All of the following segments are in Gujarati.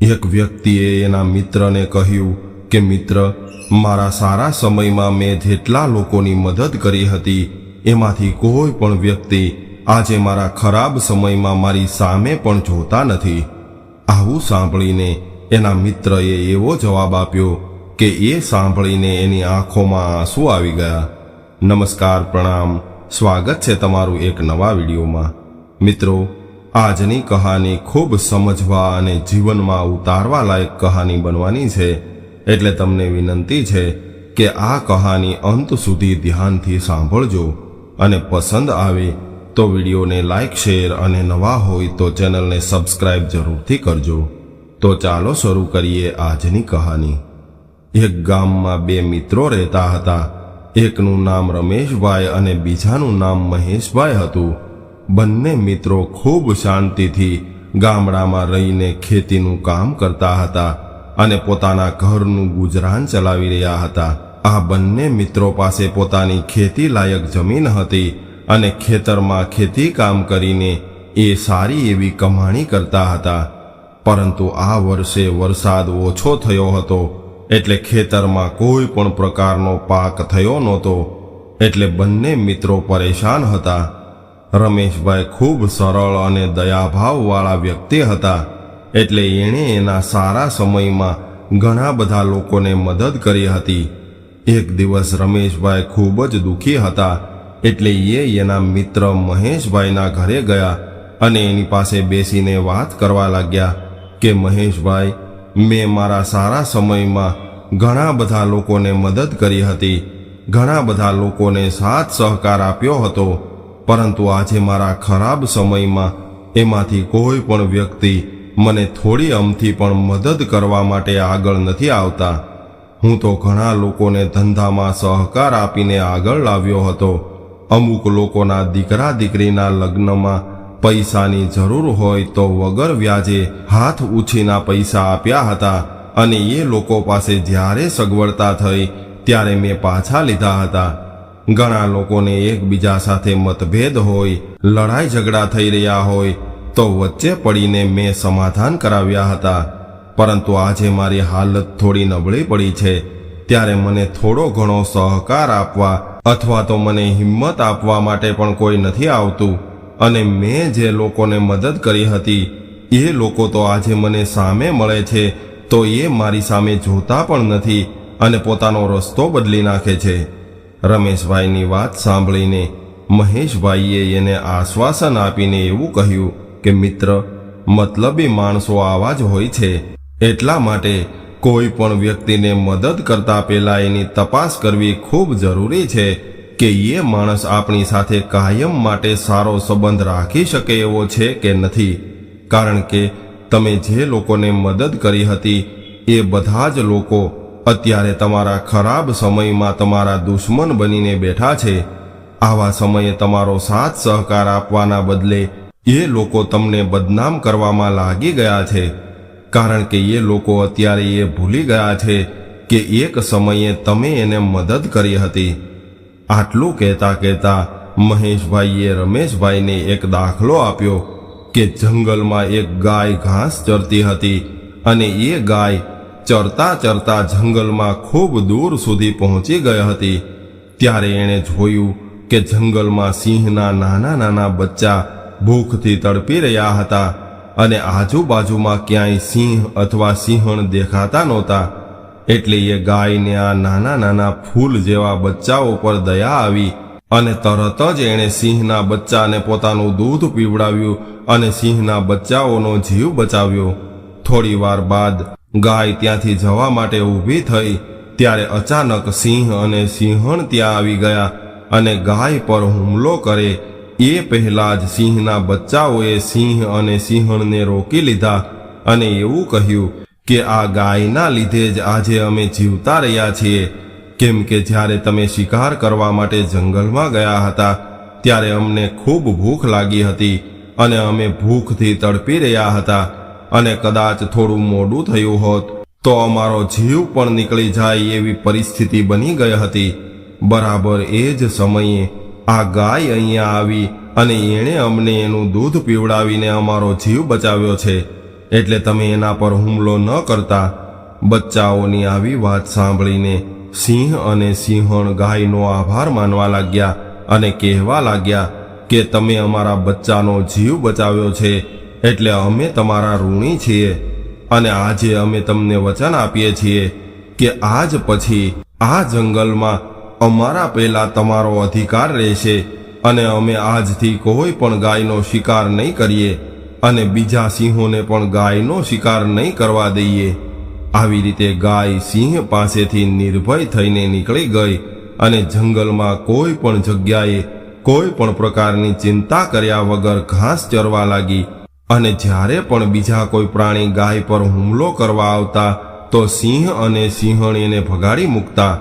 એક વ્યક્તિએ એના મિત્રને કહ્યું કે, મિત્ર, મારા સારા સમયમાં મેં જેટલા લોકોની મદદ કરી હતી, એમાંથી કોઈ પણ વ્યક્તિ આજે મારા ખરાબ સમયમાં મારી સામે પણ જોતા નથી. આવું સાંભળીને એના મિત્રએ એવો જવાબ આપ્યો કે, એ સાંભળીને એની આંખોમાં આંસુ આવી ગયા. નમસ્કાર, પ્રણામ. સ્વાગત છે તમારું એક નવા વિડીયોમાં. મિત્રો આજની કહાની ખૂબ સમજવા અને જીવનમાં ઉતારવા લાયક કહાની બનવાની છે. એટલે તમને વિનંતી છે કે આ કહાની અંત સુધી ધ્યાનથી સાંભળજો અને પસંદ આવે તો વિડીયોને લાઈક, શેર અને નવા હોય તો ચેનલને સબસ્ક્રાઇબ જરૂરથી કરજો. તો ચાલો શરૂ કરીએ આજની કહાની. એક ગામમાં બે મિત્રો રહેતા હતા. એકનું નામ રમેશભાઈ અને બીજાનું નામ મહેશભાઈ હતું. બંને મિત્રો ખૂબ શાંતિથી ગામડામાં રહીને ખેતીનું કામ કરતા હતા અને પોતાના ઘરનું ગુજરાન ચલાવી રહ્યા હતા. આ બંને મિત્રો પાસે પોતાની ખેતી લાયક જમીન હતી અને ખેતરમાં ખેતી કામ કરીને એ સારી એવી કમાણી કરતા હતા. પરંતુ આ વર્ષે વરસાદ ઓછો થયો હતો, એટલે ખેતરમાં કોઈ પણ પ્રકારનો પાક થયો નહોતો, એટલે બંને મિત્રો પરેશાન હતા. રમેશભાઈ ખૂબ સરળ અને દયાભાવવાળા વ્યક્તિ હતા. એટલે એણે એના સારા સમયમાં ઘણા બધા લોકોને મદદ કરી હતી. એક દિવસ રમેશભાઈ ખૂબ જ દુઃખી હતા. એટલે એ એના મિત્ર મહેશભાઈના ઘરે ગયા અને એની પાસે બેસીને વાત કરવા લાગ્યા કે, મહેશભાઈ, મેં મારા સારા સમયમાં ઘણા બધા લોકોને મદદ કરી હતી. ઘણા બધા લોકોને સાથ સહકાર આપ્યો હતો. પરંતુ આજે મારા ખરાબ સમયમાં એમાંથી કોઈ પણ વ્યક્તિ મને થોડી અમથી પણ મદદ કરવા માટે આગળ નથી આવતા. હું તો ઘણા લોકોને ધંધામાં સહકાર આપીને આગળ લાવ્યો હતો. અમુક લોકોના દીકરા દીકરીના લગ્નમાં પૈસાની જરૂર હોય તો વગર વ્યાજે હાથ ઉછીના પૈસા આપ્યા હતા અને એ લોકો પાસે જ્યારે સગવડતા થઈ ત્યારે મેં પાછા લીધા હતા. ઘણા લોકોને એકબીજા સાથે મતભેદ હોય, લડાઈ ઝઘડા થઈ રહ્યા હોય, તો વચ્ચે પડીને મેં સમાધાન કરાવ્યા હતા. પરંતુ આજે મારી હાલત થોડી નબળી પડી છે. ત્યારે મને થોડો ઘણો સહકાર આપવા અથવા તો મને હિંમત આપવા માટે પણ કોઈ નથી આવતું. અને મેં જે લોકોને મદદ કરી હતી, એ લોકો તો આજે મને સામે મળે છે, તો એ મારી સામે જોતા પણ નથી અને પોતાનો રસ્તો બદલી નાખે છે. રમેશભાઈની વાત સાંભળીને મહેશભાઈએ એને આશ્વાસન આપીને એવું કહ્યું કે, મિત્ર, મતલબી માણસો આવા જ હોય છે. એટલા માટે કોઈ પણ વ્યક્તિને મદદ કરતા પહેલાં એની તપાસ કરવી ખૂબ જરૂરી છે કે એ માણસ આપણી સાથે કાયમ માટે સારો સંબંધ રાખી શકે એવો છે કે નથી. કારણ કે તમે જે લોકોને મદદ કરી હતી, એ બધા જ લોકો અત્યારે તમારા ખરાબ સમયમાં તમારા દુશ્મન બનીને બેઠા છે. આવા સમયે તમારો સાથ સહકાર આપવાના બદલે એ લોકો તમને બદનામ કરવામાં લાગી ગયા છે. કારણ કે એ લોકો અત્યારે એ ભૂલી ગયા છે કે એક સમયે તમે એને મદદ કરી હતી. આટલું કહેતા કહેતા મહેશભાઈએ રમેશભાઈને એક દાખલો આપ્યો કે જંગલમાં એક ગાય ઘાસ ચરતી હતી અને એ ગાય ચરતા ચરતા જંગલમાં ખૂબ દૂર સુધી પહોંચી ગઈ હતી. ત્યારે એણે જોયું કે જંગલમાં સિંહના નાના નાના બચ્ચા ભૂખથી તડપી રહ્યા હતા અને આજુબાજુમાં ક્યાંય સિંહ અથવા સિંહણ દેખાતા નહોતા. એટલે એ ગાયને આ નાના નાના ફૂલ જેવા બચ્ચાઓ પર દયા આવી અને તરત જ એણે સિંહના બચ્ચાને પોતાનું દૂધ પીવડાવ્યું અને સિંહના બચ્ચાઓનો જીવ બચાવ્યો. થોડી વાર બાદ ગાય ત્યાંથી જવા માટે ઊભી થઈ, ત્યારે અચાનક સિંહ અને સિંહણ ત્યાં આવી ગયા અને ગાય પર હુમલો કરે. એ પહેલા જ સિંહના બચ્ચાઓએ સિંહ અને સિંહણને રોકી લીધા અને એવું કહ્યું કે આ ગાયના લીધે જ આજે અમે જીવતા રહ્યા છીએ. કેમ કે જ્યારે તમે શિકાર કરવા માટે જંગલમાં ગયા હતા, ત્યારે અમને ખૂબ ભૂખ લાગી હતી અને અમે ભૂખથી તડપી રહ્યા હતા. અને કદાચ થોડું મોડું થયું હોત, તો અમારો જીવ પણ નીકળી જાય એવી પરિસ્થિતિ બની ગઈ હતી. બરાબર એ જ સમયે આ ગાય અહીંયા આવી અને એણે અમને એનું દૂધ પીવડાવીને અમારો જીવ બચાવ્યો છે. એટલે તમે એના પર હુમલો ન કરતા. બચ્ચાઓની આવી વાત સાંભળીને સિંહ અને સિંહણ ગાયનો આભાર માનવા લાગ્યા અને કહેવા લાગ્યા કે તમે અમારા બચ્ચાનો જીવ બચાવ્યો છે. એટલે અમે તમારા ઋણી છીએ. અને આજે અમે તમને વચન આપીએ છીએ કે આજ પછી આ જંગલમાં અમારા પહેલા તમારો અધિકાર રહેશે અને અમે આજથી કોઈ પણ ગાયનો શિકાર નહીં કરીએ અને બીજા સિંહોને પણ ગાયનો શિકાર નહીં કરવા દઈએ. આવી રીતે ગાય સિંહ પાસેથી નિર્ભય થઈને નીકળી ગઈ અને જંગલમાં કોઈ પણ જગ્યાએ કોઈ પણ પ્રકારની ચિંતા કર્યા વગર ઘાસ ચરવા લાગી. અને જ્યારે પણ બીજા કોઈ પ્રાણી ગાય પર હુમલો કરવા આવતા, તો સિંહ અને સિંહણ એને ભગાડી મૂકતા.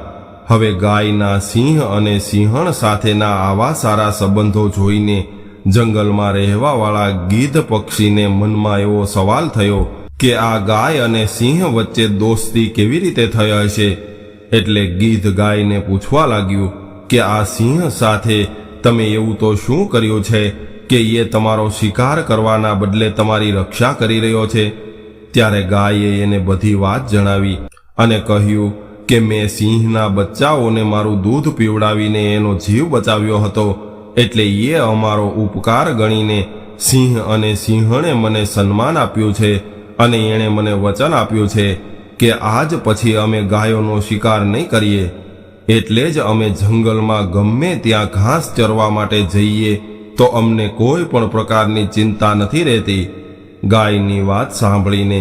હવે ગાયના સિંહ અને સિંહણ સાથેના આવા સારા સંબંધો જોઈને જંગલમાં રહેવાવાળા ગીધ પક્ષીને મનમાં એવો સવાલ થયો કે આ ગાય અને સિંહ વચ્ચે દોસ્તી કેવી રીતે થઈ હશે? એટલે ગીધ ગાયને પૂછવા લાગ્યું કે આ સિંહ સાથે તમે એવું તો શું કર્યું છે? કે એ તમારો શિકાર કરવાના બદલે તમારી રક્ષા કરી રહ્યો છે. ત્યારે ગાયે એને બધી વાત જણાવી અને કહ્યું કે મેં સિંહના બચ્ચાઓને મારું દૂધ પીવડાવીને એનો જીવ બચાવ્યો હતો, એટલે એ અમારો ઉપકાર ગણીને સિંહ અને સિંહણે મને સન્માન આપ્યું છે અને એણે મને વચન આપ્યું છે કે આજ પછી અમે ગાયોનો શિકાર નહીં કરીએ. એટલે જ અમે જંગલમાં ગમે ત્યાં ઘાસ ચરવા માટે જઈએ તો અમને કોઈ પણ પ્રકારની ચિંતા નથી રહેતી. ગાયની વાત સાંભળીને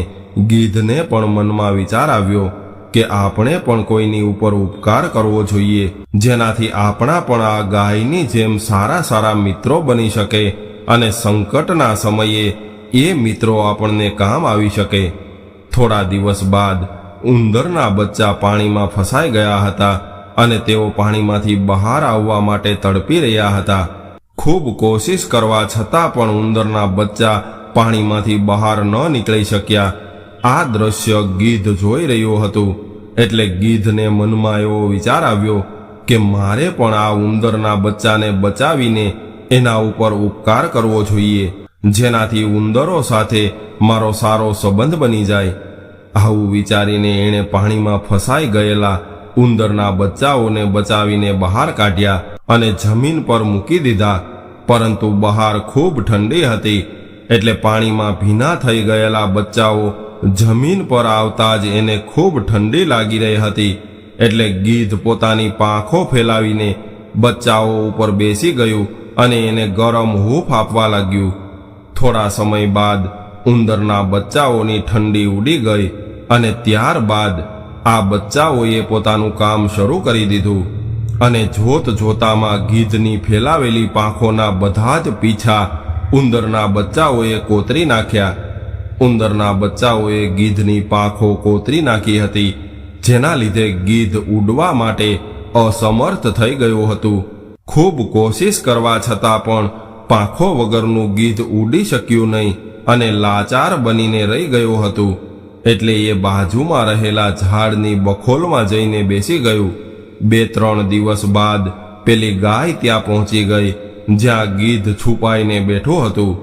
ગીધને પણ મનમાં વિચાર આવ્યો કે આપણે પણ કોઈની ઉપર ઉપકાર કરવો જોઈએ, જેનાથી આપણા પણ આ ગાયની જેમ સારા સારા મિત્રો બની શકે અને સંકટના સમયે એ મિત્રો આપણને કામ આવી શકે. થોડા દિવસ બાદ ઉંદરના બચ્ચા પાણીમાં ફસાઈ ગયા હતા અને તેઓ પાણીમાંથી બહાર આવવા માટે તડપી રહ્યા હતા. ખૂબ કોશિશ કરવા છતાં પણ ઉંદરના બચ્ચા પાણીમાંથી બહાર ન નીકળી શક્યા. આ દ્રશ્ય ગીધ જોઈ રહ્યું હતું, એટલે ગીધને મનમાં એવો વિચાર આવ્યો કે મારે પણ આ ઉંદરના બચ્ચાને બચાવીને એના ઉપર ઉપકાર કરવો જોઈએ, જેનાથી ઉંદરો સાથે મારો સારો સંબંધ બની જાય. આવું વિચારીને એણે પાણીમાં ફસાઈ ગયેલા ઉંદરના બચ્ચાઓને બચાવીને બહાર કાઢ્યા. અને જમીન પર મૂકી દીધા. પરંતુ બહાર ખૂબ ઠંડી હતી, એટલે પાણીમાં ભીના થઈ ગયેલા બચ્ચાઓ જમીન પર આવતા જ એને ખૂબ ઠંડી લાગી રહી હતી, એટલે ગીધ પોતાની પાંખો ફેલાવીને બચ્ચાઓ ઉપર બેસી ગયું અને એને ગરમ હૂફ આપવા લાગ્યું. થોડા સમય બાદ ઉંદરના બચ્ચાઓની ઠંડી ઉડી ગઈ અને ત્યારબાદ આ બચ્ચાઓએ પોતાનું કામ શરૂ કરી દીધું. અને જોત જોતામાં ગીધની ફેલાવેલી પાંખોના બધા જ પીછા ઉંદરના બચ્ચાઓએ કોતરી નાખ્યા. ઉંદરના બચ્ચાઓએ ગીધની પાંખો કોતરી નાખી હતી, જેના લીધે ગીધ ઉડવા માટે અસમર્થ થઈ ગયું હતું. ખૂબ કોશિશ કરવા છતાં પણ પાંખો વગરનું ગીધ ઉડી શક્યું નહીં અને લાચાર બનીને રહી ગયું હતું. એટલે એ બાજુમાં રહેલા ઝાડની બખોલમાં જઈને બેસી ગયું. બે ત્રણ દિવસ બાદ પેલી ગાય ત્યાં પહોંચી ગઈ, જ્યાં ગીધ છુપાઈને બેઠું હતું.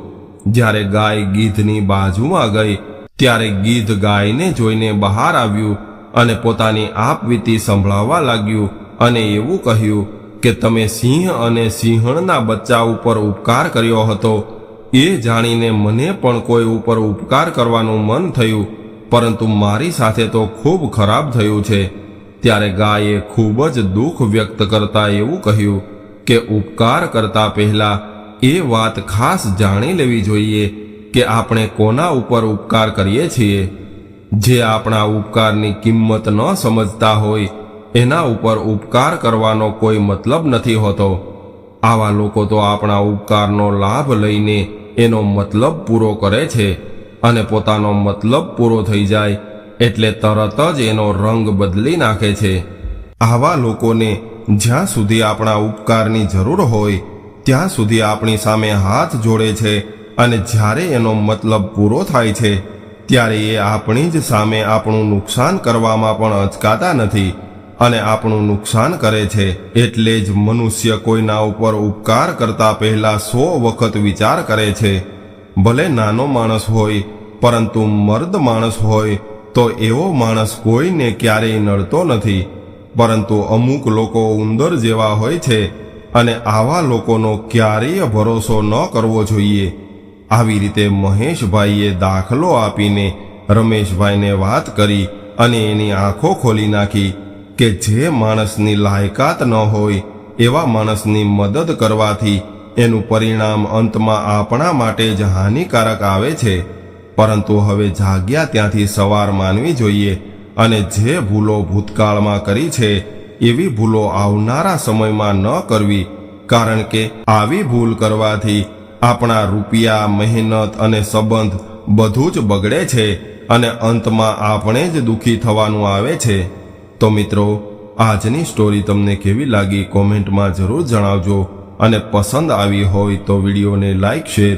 જ્યારે ગાય ગીધની બાજુમાં ગઈ, ત્યારે ગીધ ગાયને જોઈને બહાર આવ્યું અને પોતાની આપવીતી સંભળાવવા લાગ્યું અને એવું કહ્યું કે, તમે સિંહ અને સિંહણના બચ્ચા ઉપર ઉપકાર કર્યો હતો. એ જાણીને મને પણ કોઈ ઉપર ઉપકાર કરવાનું મન થયું, પરંતુ મારી સાથે તો ખૂબ ખરાબ થયું છે. ત્યારે ગાયે ખૂબ જ દુઃખ વ્યક્ત કરતા એવું કહ્યું કે ઉપકાર કરતા પહેલા એ વાત ખાસ જાણી લેવી જોઈએ કે આપણે કોના ઉપર ઉપકાર કરીએ છીએ. જે આપણા ઉપકારની કિંમત ન સમજતા હોય, એના ઉપર ઉપકાર કરવાનો કોઈ મતલબ નથી હોતો. આવા લોકો તો આપણા ઉપકારનો લાભ લઈને એનો મતલબ પૂરો કરે છે અને પોતાનો મતલબ પૂરો થઈ જાય એટલે તરત જ એનો રંગ બદલી નાખે છે. આવા લોકોને જ્યાં સુધી આપણા ઉપકારની જરૂર હોય, ત્યાં સુધી આપણી સામે હાથ જોડે છે અને જ્યારે એનો મતલબ પૂરો થાય છે, ત્યારે એ આપણી જ સામે આપણું નુકસાન કરવામાં પણ અચકાતા નથી અને આપણું નુકસાન કરે છે. એટલે જ મનુષ્ય કોઈના ઉપર ઉપકાર કરતા પહેલા સો વખત વિચાર કરે છે. ભલે નાનો માણસ હોય, પરંતુ મર્દ માણસ હોય તો એવો માણસ કોઈને ક્યારેય નડતો નથી, પરંતુ અમુક લોકો ઉંદર જેવા હોય છે અને આવા લોકોનો ક્યારેય ભરોસો ન કરવો જોઈએ. આવી રીતે મહેશભાઈએ દાખલો આપીને રમેશભાઈને વાત કરી અને એની આંખો ખોલી નાખી કે જે માણસની લાયકાત ન હોય એવા માણસની મદદ કરવાથી એનું પરિણામ અંતમાં આપણા માટે જ હાનિકારક આવે છે. પરંતુ હવે જાગ્યા ત્યાંથી સવાર માનવી જોઈએ અને જે ભૂલો ભૂતકાળમાં કરી છે, એવી ભૂલો આવનારા સમયમાં ન કરવી, કારણ કે આવી ભૂલ કરવાથી આપણા રૂપિયા, મહેનત અને સંબંધ બધું જ બગડે છે અને અંતમાં આપણે જ દુઃખી થવાનું આવે છે. તો મિત્રો, આજની સ્ટોરી તમને કેવી લાગી કોમેન્ટમાં જરૂર જણાવજો અને પસંદ આવી હોય તો વિડીયોને લાઈક, શેર